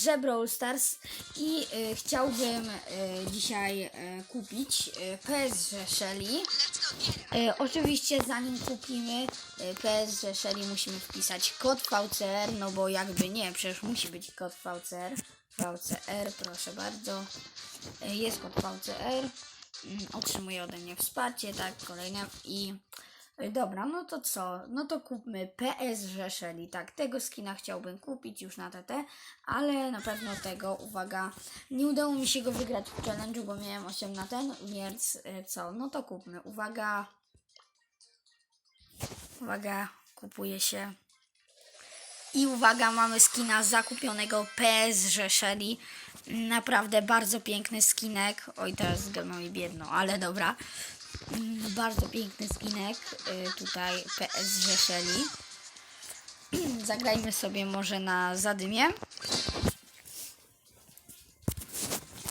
grze Brawl Stars i y, chciałbym y, dzisiaj y, kupić y, PSG Shelly. Y, oczywiście zanim kupimy y, PSG Shelly musimy wpisać kod VCR, no bo jakby nie, przecież musi być kod VCR. VCR, proszę bardzo. Y, jest kod VCR. Mm, Otrzymuje ode mnie wsparcie, tak, kolejne i y, dobra, no to co? No to kupmy PSG Shelly, tak, tego skina chciałbym kupić już na TT, ale na pewno tego, uwaga, nie udało mi się go wygrać w challenge'u, bo miałem 8 na ten, więc y, co? No to kupmy, uwaga, uwaga, kupuje się i uwaga, mamy skina zakupionego PSG Shelly. Naprawdę bardzo piękny skinek. Oj, teraz go mam i biedno, ale dobra. Mm, Bardzo piękny skinek. y, Tutaj PSG Shelly. Zagrajmy sobie może na zadymie.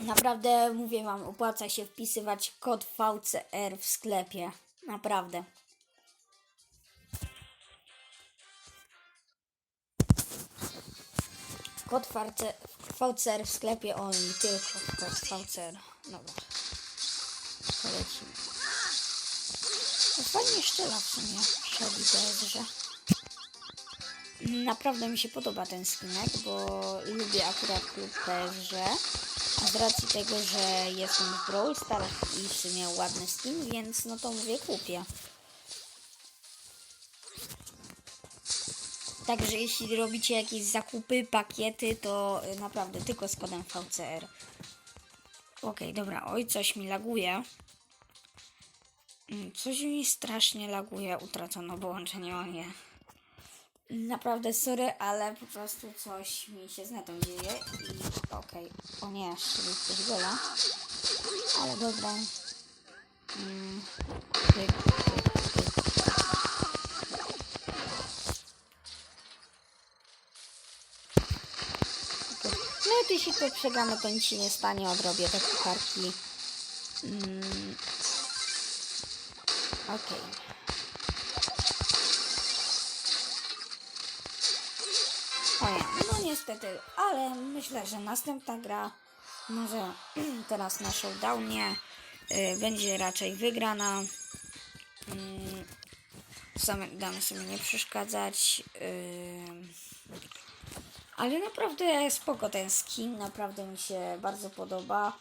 Naprawdę mówię wam, opłaca się wpisywać kod VCR w sklepie. Naprawdę. Kod VC- VCR w sklepie only, tylko kod VCR. Dobra. Polecimy. Fajnie szczela w sumie, Shelly. Naprawdę mi się podoba ten skinek, bo lubię akurat klub PSG. A z racji tego, że jestem w Brawl Stars i w sumie ładny skin, więc no to mówię kupię. Także jeśli robicie jakieś zakupy, pakiety, to naprawdę tylko z kodem VCR. Okej, dobra, oj, coś mi laguje. Mm, Coś mi strasznie laguje, utracono połączenie, o nie. Naprawdę sorry, ale po prostu coś mi się z netą dzieje i okej, o nie, czyli coś gola. Ale dobra. Mm. No jeśli to przegramy, to nic się nie stanie, odrobię te kucharki. Mm. Okej. O nie, no niestety, ale myślę, że następna gra, może teraz na showdownie, y, będzie raczej wygrana. Mm, same, damy sobie nie przeszkadzać. y, ale naprawdę spoko ten skin, naprawdę mi się bardzo podoba.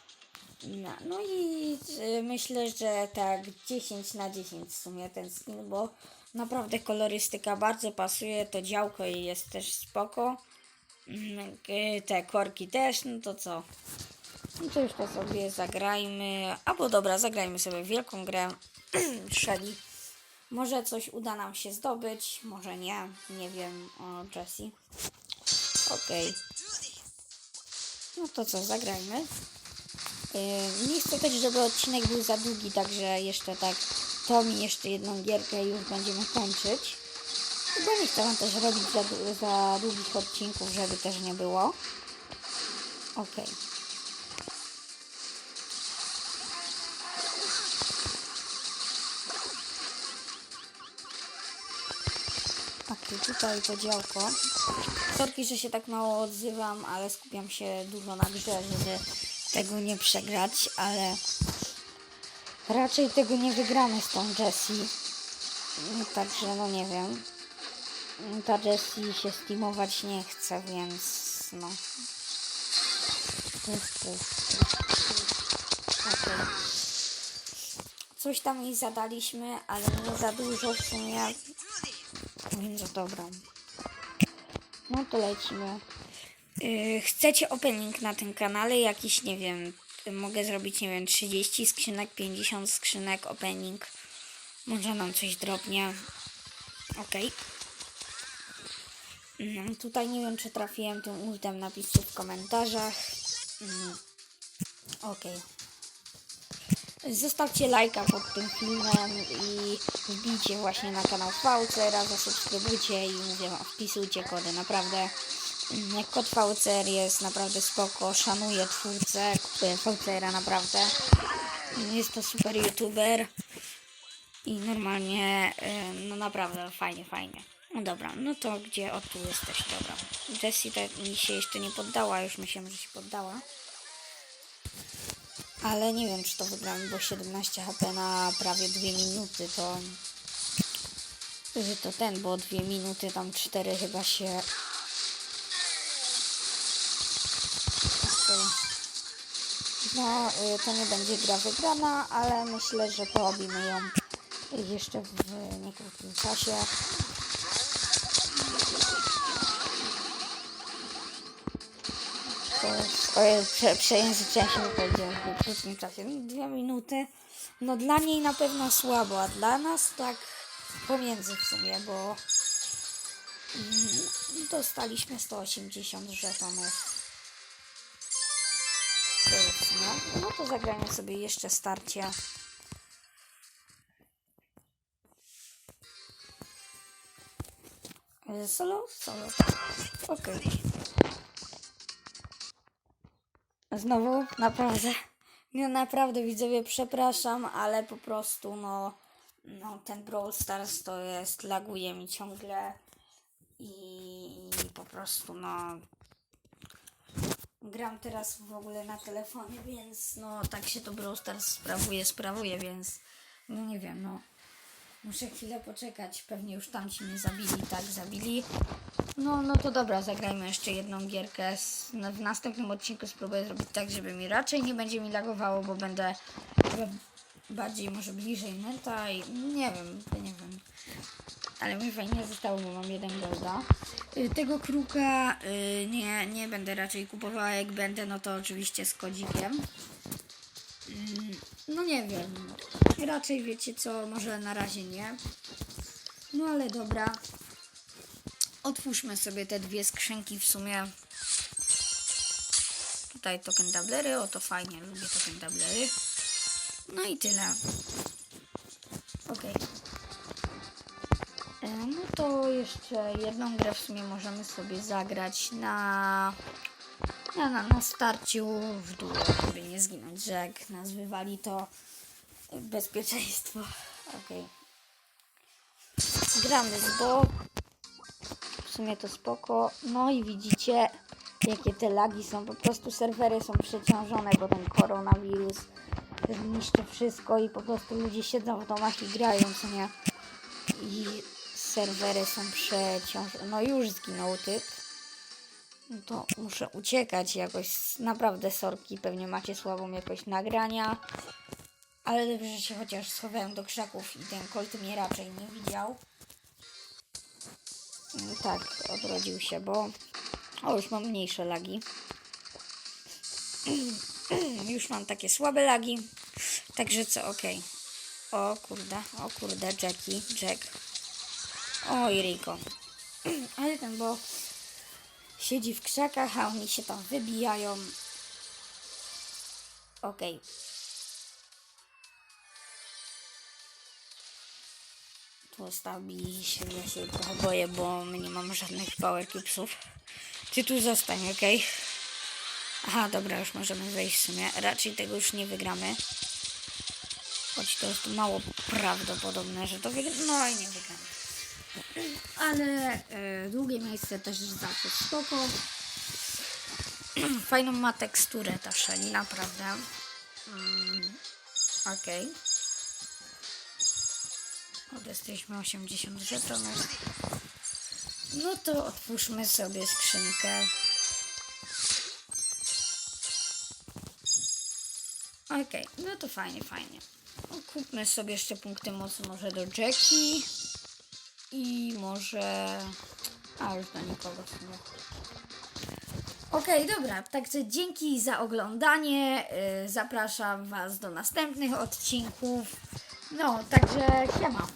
No, no i y, myślę, że tak 10 na 10 w sumie ten skin, bo naprawdę kolorystyka bardzo pasuje, to działko jest też spoko. Mm, y, Te korki też, no to co? No to już to sobie zagrajmy. Albo dobra, zagrajmy sobie wielką grę Shelly. Może coś uda nam się zdobyć, może nie. Nie wiem o Jessie. Okej. No to co, zagrajmy. Yy, nie chcę też, żeby odcinek był za długi, także jeszcze tak to mi jeszcze jedną gierkę i już będziemy kończyć. Chyba nie chcę też robić za, za długich odcinków, żeby też nie było. Okej. Okej, tutaj to działko. Sorki, że się tak mało odzywam, ale skupiam się dużo na grze, żeby tego nie przegrać, ale raczej tego nie wygramy z tą Jessie. Mm, Także no nie wiem. Mm, Ta Jessie się steamować nie chce, więc no. Okej. Coś tam jej zadaliśmy, ale nie za dużo w sumie. Więc dobra. No to lecimy. Yy, chcecie opening na tym kanale? Jakiś, nie wiem, y, mogę zrobić, nie wiem, 30 skrzynek, 50 skrzynek opening. Może nam coś drobnie. Okej. Mm, Tutaj nie wiem, czy trafiłem tym ultem, napiszcie w komentarzach. Mm, Okej. Zostawcie lajka pod tym filmem i wbijcie właśnie na kanał VCR, zasubskrybujcie i mówię wpisujcie kody, naprawdę mm, kod VCR jest naprawdę spoko, szanuję twórcę VCR-a naprawdę, jest to super youtuber i normalnie, no naprawdę fajnie, fajnie. No dobra, no to gdzie? O, tu jesteś, dobra. Jessie tak mi się jeszcze nie poddała, już myślałem, że się poddała. Ale nie wiem, czy to wygramy, bo 17 HP na prawie 2 minuty to... Że to ten, bo 2 minuty, tam 4 chyba się... Okej. No, y, to nie będzie gra wygrana, ale myślę, że porobimy ją jeszcze w niekrótkim czasie. Ojej, prze, przejęzyczyłem się, powiedziałem w niekrótkim czasie. No, Dwie minuty. No dla niej na pewno słabo, a dla nas tak pomiędzy w sumie, bo mm, dostaliśmy 180 żetonów. No to zagrajmy sobie jeszcze starcie. Solo? Solo. Okej. Znowu, naprawdę. Nie, naprawdę widzowie, przepraszam, ale po prostu no, no ten Brawl Stars to jest, laguje mi ciągle i po prostu no gram teraz w ogóle na telefonie, więc no tak się to Brawl Stars sprawuje, sprawuje, więc no nie wiem, no muszę chwilę poczekać, pewnie już tamci mnie zabili, tak zabili. No, no to dobra, zagrajmy jeszcze jedną gierkę. W następnym odcinku spróbuję zrobić tak, żeby mi raczej nie będzie mi lagowało, bo będę bardziej może bliżej neta i nie wiem, nie wiem. Ale mi fajnie zostało, bo mam jeden golda. Y, Tego kruka y, nie, nie będę raczej kupowała. Jak będę, no to oczywiście z kodzikiem. Mm, No nie wiem. Raczej wiecie co, może na razie nie. No ale dobra. Otwórzmy sobie te dwie skrzynki w sumie. Tutaj token tablery, o to fajnie, lubię token tablery. No i tyle. Okej. E, No to jeszcze jedną grę w sumie możemy sobie zagrać na, na, na, starciu w dół, żeby nie zginąć, że jak nas wywali to bezpieczeństwo. Okej. Gramy z Bo. W sumie to spoko. No i widzicie, jakie te lagi są. Po prostu serwery są przeciążone, bo ten koronawirus niszczy wszystko i po prostu ludzie siedzą w domach i grają, co nie? I serwery są przeciążone. No już zginął typ. No to muszę uciekać jakoś. Naprawdę sorki, pewnie macie słabą jakość nagrania. Ale dobrze, że się chociaż schowałem do krzaków i ten kolt mnie raczej nie widział. Mm, Tak, odrodził się, bo... O, już mam mniejsze lagi. Już mam takie słabe lagi. Także co, okej. O kurde, o kurde, Jackie, Jack. Oj, Rico. Ale ten, bo siedzi w krzakach, a oni się tam wybijają. Okej. Tu ustawi się, ja się trochę boję, bo nie mamy żadnych power cubesów. Ty tu zostań, okej? Aha, dobra, już możemy wejść w sumie. Raczej tego już nie wygramy. Choć to jest mało prawdopodobne, że to wygramy. No i nie wygramy. Ale e, długie miejsce też zawsze spoko. Fajną ma teksturę ta szeli, naprawdę. Mm, Okej. Okay. Jesteśmy 80 żetonów. No to otwórzmy sobie skrzynkę. Okej, no to fajnie, fajnie. No, Kupmy sobie jeszcze punkty mocy może do Jackie. I może... A, już do nikogo w sumie. Okej, dobra, także dzięki za oglądanie. Yy, zapraszam Was do następnych odcinków. No, także siema.